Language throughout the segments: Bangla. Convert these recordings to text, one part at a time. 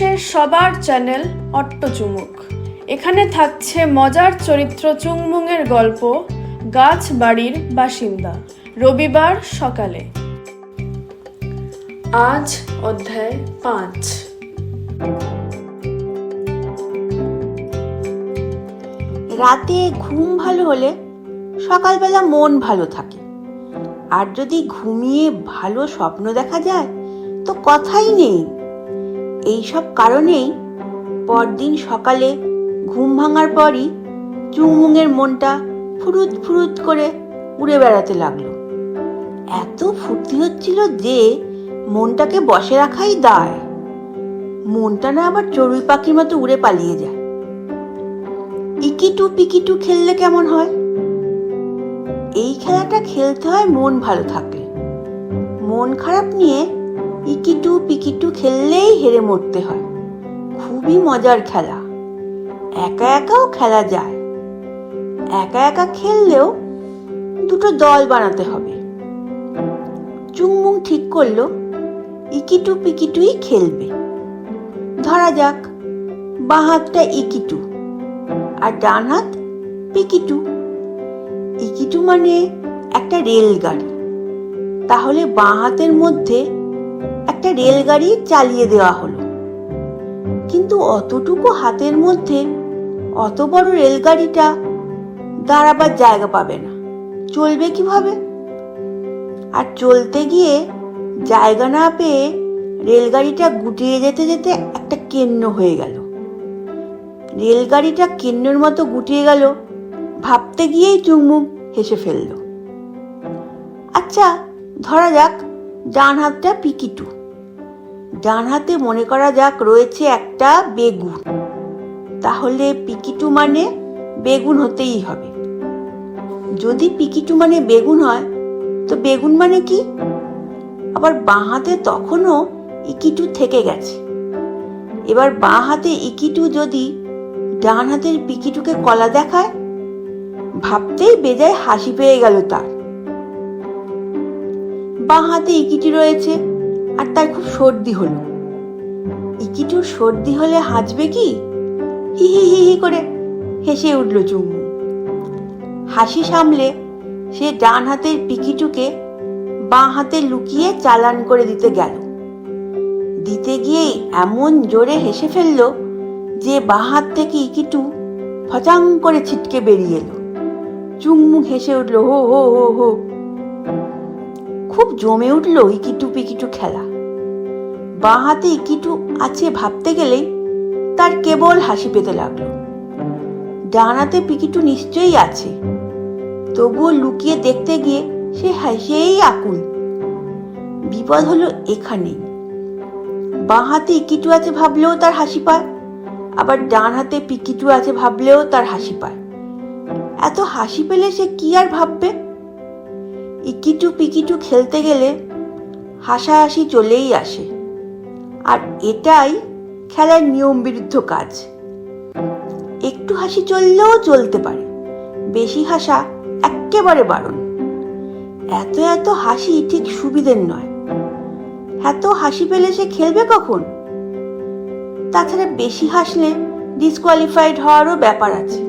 বাংলাদেশের সবার চ্যানেল অট্ট চুমুক এখানে থাকছে মজার চরিত্র চুংমুংয়ের গল্প, গাছ বাড়ির বাসিন্দা, রবিবার সকালে। আজ অধ্যায় পাঁচ। রাতে ঘুম ভালো হলে সকালবেলা মন ভালো থাকে। আর যদি ঘুমিয়ে ভালো স্বপ্ন দেখা যায়, তো কথাই নেই। এই সব কারণেই পরদিন সকালে ঘুম ভাঙার পরই চুংমুংয়ের মনটা ফুরুত ফুরুত করে উড়ে বেড়াতে লাগল। এত ফুর্তি হচ্ছিল যে মনটাকে বসে রাখাই দায়। মনটা না আবার চড়ুই পাখির মতো উড়ে পালিয়ে যায়। ইকিটু পিকিটু খেললে কেমন হয়? এই খেলাটা খেলতে হয় মন ভালো থাকলে। মন খারাপ নিয়ে ইকিটু পিকিটু খেললেই হেরে মরতে হয়। খুবই মজার খেলা। একা একাও খেলা যায়। একা একা খেললেও দুটো দল বানাতে হবে। চুংমুং ঠিক করল, ইকিটু পিকিটুই খেলবে। ধরা যাক, বাঁ হাতটা ইকিটু আর ডান হাত পিকিটু। ইকিটু মানে একটা রেলগাড়ি। তাহলে বাঁ হাতের মধ্যে একটা রেলগাড়ি চালিয়ে দেওয়া হলো। কিন্তু অতটুকু হাতের মধ্যে অত বড় রেলগাড়িটা দাঁড়াবার জায়গা পাবে না। চলবে কীভাবে? আর চলতে গিয়ে জায়গা না পেয়ে রেলগাড়িটা গুটিয়ে যেতে যেতে একটা কেন্ন হয়ে গেল। রেলগাড়িটা কেন্নর মতো গুটিয়ে গেল, ভাবতে গিয়েই চুংমুং হেসে ফেলল। আচ্ছা ধরা যাক ডান হাতটা পিকিটু ডান হাতে মনে করা যাক রয়েছে একটা বেগুন। তাহলে পিকিটু মানে বেগুন হতেই হবে। যদি পিকিটু মানে বেগুন হয়, তো বেগুন মানে কি? আবার বাঁ হাতে তখনও ইকিটু থেকে গেছে। এবার বাঁ হাতে ইকিটু যদি ডান হাতের পিকিটুকে কলা দেখায়, ভাবতেই বেজায় হাসি পেয়ে গেল তার। বাঁ হাতে ইকিটি রয়েছে, আর তার খুব সর্দি হলো। ইকিটুর সর্দি হলে হাসবে কি? হি হি হি হি করে হেসে উঠল চুমু। হাসি সামলে সে ডান হাতের পিকিটুকে বাঁ হাতে লুকিয়ে চালান করে দিতে গেল। দিতে গিয়েই এমন জোরে হেসে ফেলল যে বাঁ হাত থেকে ইকিটু ফচাং করে ছিটকে বেরিয়ে এলো। চুংমুং হেসে উঠল, হো হো হো হো। খুব জমে উঠল ইকিটু পিকিটু খেলা। বাঁ হাতে ইকিটু আছে ভাবতে গেলেই তার কেবল হাসি পেতে লাগল। ডান হাতে পিকিটু নিশ্চয়ই আছে। তবুও লুকিয়ে দেখতে গিয়ে সে হাসিয়েই আকুল। বিপদ হলো এখানেই। বাঁ হাতে ইকিটু আছে ভাবলেও তার হাসি পায়, আবার ডান হাতে পিকিটু আছে ভাবলেও তার হাসি পায়। এত হাসি পেলে সে কি আর ভাববে? ইকিটু পিকিটু খেলতে গেলে হাসাহাসি চলেই আসে। আর এটাই খেলার নিয়ম বিরুদ্ধ কাজ। একটু হাসি চললেও চলতে পারে, বেশি হাসা একেবারে বারণ। এত এত হাসি ঠিক সুবিধের নয়। এত হাসি পেলে সে খেলবে কখন? তাছাড়া বেশি হাসলে ডিসকোয়ালিফাইড হওয়ারও ব্যাপার আছে।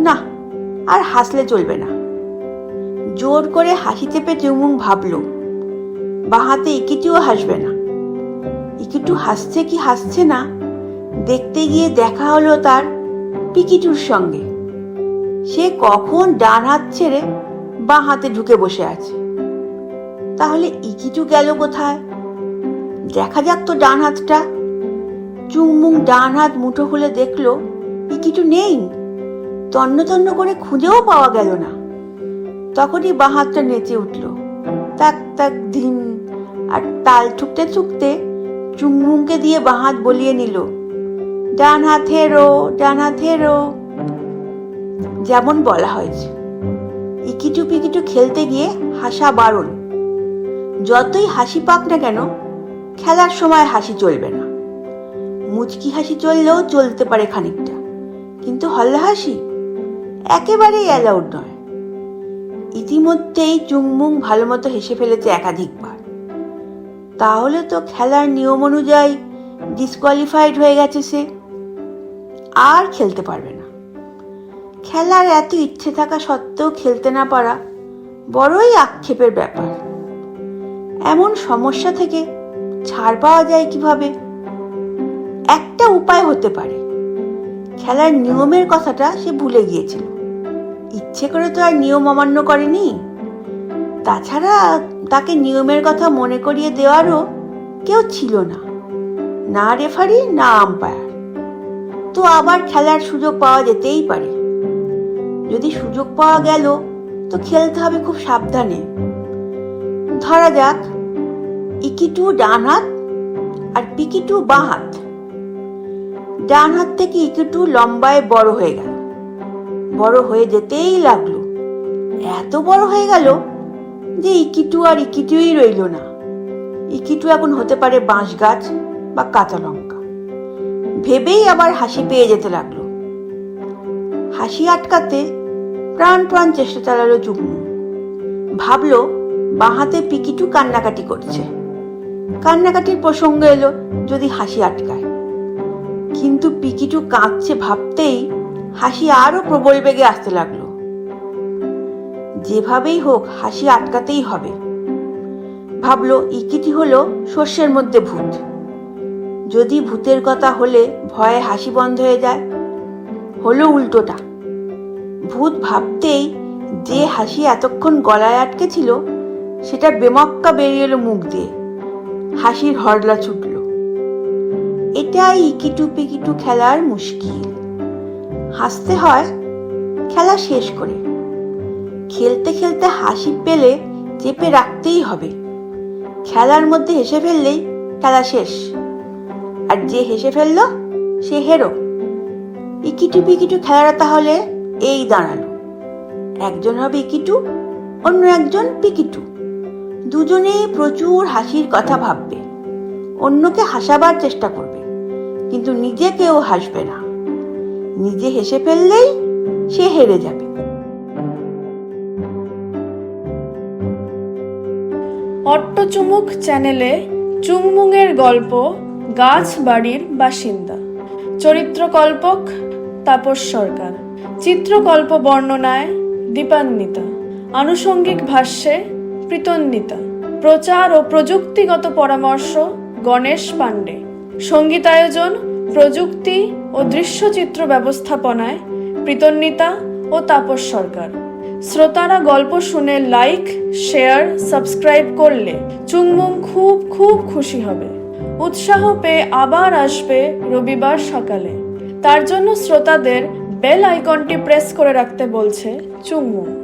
না, আর হাসলে চলবে না। জোর করে হাসি চেপে চুমুং ভাবল বাহাতে ইকিটিও হাসবে না। ইকিটু হাসছে কি হাসছে না? দেখতে গিয়ে দেখা হলো তার পিকিটুর সঙ্গে। সে কখন ডান হাত ছেড়ে বাঁ হাতে ঢুকে বসে আছে? তাহলে ইকিটু গেল কোথায়? দেখা যাক তো ডান হাতটা। চুংমুং ডান হাত মুঠো খুলে দেখল, ইকিটু নেই। তন্ন তন্ন করে খুঁজেও পাওয়া গেল না। তখনই বাঁ হাতটা নেচে উঠল। তাক তাক ধিন, আর তাল ঠুকতে ঠুকতে চুংমুংকে দিয়ে বাঁ হাত বলিয়ে নিল, ডান হাত হেরো ডান হাত হেরো যেমন বলা হয়েছে। ইকিটু পিকিটু খেলতে গিয়ে হাসা বারণ। যতই হাসি পাক না কেন, খেলার সময় হাসি চলবে না। মুচকি হাসি চললেও চলতে পারে খানিকটা, কিন্তু হল্লা হাসি একেবারেই অ্যালাউড নয়। ইতিমধ্যেই চুংমুং ভালো মতো হেসে ফেলেছে একাধিকবার। তাহলে তো খেলার নিয়ম অনুযায়ী ডিসকোয়ালিফাইড হয়ে গেছে সে। আর খেলতে পারবে না। খেলার এত ইচ্ছে থাকা সত্ত্বেও খেলতে না পারা বড়ই আক্ষেপের ব্যাপার। এমন সমস্যা থেকে ছাড় পাওয়া যায় কীভাবে? একটা উপায় হতে পারে। খেলার নিয়মের কথাটা সে ভুলে গিয়েছিল। ইচ্ছে করে তো আর নিয়ম অমান্য করেনি। তাছাড়া তাকে নিয়মের কথা মনে করিয়ে দেওয়ারও কেউ ছিল না। না রেফারি, না আম্পায়ার। তো আবার খেলার সুযোগ পাওয়া যেতেই পারে। যদি সুযোগ পাওয়া গেল, তো খেলতে হবে খুব সাবধানে। ধরা যাক, ইকিটু ডান হাত আর পিকিটু বাঁ হাত ডান হাত থেকে ইকিটু লম্বায় বড় হয়ে গেল। বড় হয়ে যেতেই লাগল। এত বড় হয়ে গেল যে ইকিটু আর ইকিটুই রইল না। ইকিটু এখন হতে পারে বাঁশ গাছ বা কাঁচা লঙ্কা। ভেবেই আবার হাসি পেয়ে যেতে লাগল। হাসি আটকাতে প্রাণ প্রাণ চেষ্টা চালালো চুমু ভাবলো বাঁহাতে পিকিটু কান্নাকাটি করছে। কান্নাকাটির প্রসঙ্গ এলো যদি হাসি আটকায়। কিন্তু পিকিটু কাঁদছে ভাবতেই হাসি আরও প্রবল বেগে আসতে লাগল। যেভাবেই হোক, হাসি আটকাতেই হবে। ভাবলো, ইকিটি হলো শস্যের মধ্যে ভূত। যদি ভূতের কথা হলে ভয়ে হাসি বন্ধ হয়ে যায়। হলো উল্টোটা। ভূত ভাবতেই যে হাসি এতক্ষণ গলায় আটকে ছিল সেটা বেমক্কা বেরিয়ে এলো মুখ দিয়ে। হাসির হরলা ছুটল। এটাই ইকিটু পিকিটু খেলার মুশকিল। হাসতে হয়, খেলা শেষ করে। খেলতে খেলতে হাসি পেলে চেপে রাখতেই হবে। খেলার মধ্যে হেসে ফেললেই খেলা শেষ। আর যে হেসে ফেলল, সে হেরো। ইকিটু পিকিটু খেলাটা তাহলে এই দাঁড়াল। একজন হবে ইকিটু, অন্য একজন পিকিটু। দুজনেই প্রচুর হাসির কথা ভাববে। অন্যকে হাসাবার চেষ্টা করবে, কিন্তু নিজে কেউ হাসবে না। নিজে হেসে ফেললেই সে হেরে যাবে। অট্টচুমুক চ্যানেলে চুংমুংয়ের গল্প গাছ বাড়ির বাসিন্দা, চরিত্রকল্পক তাপস সরকার, চিত্রকল্প বর্ণনায় দীপান্বিতা, আনুষঙ্গিক ভাষ্যে প্রীতন্বিতা, প্রচার ও প্রযুক্তিগত পরামর্শ গণেশ পাণ্ডে, সঙ্গীতায়োজন প্রযুক্তি ও দৃশ্যচিত্র ব্যবস্থাপনায় প্রীতন্বিতা ও তাপস সরকার। শ্রোতারা গল্প শুনে লাইক শেয়ার সাবস্ক্রাইব করলে চুংমুং খুব খুব খুশি হবে। উৎসাহ পেয়ে আবার আসবে রবিবার সকালে। তার জন্য শ্রোতাদের বেল আইকনটি প্রেস করে রাখতে বলছে চুংমুং।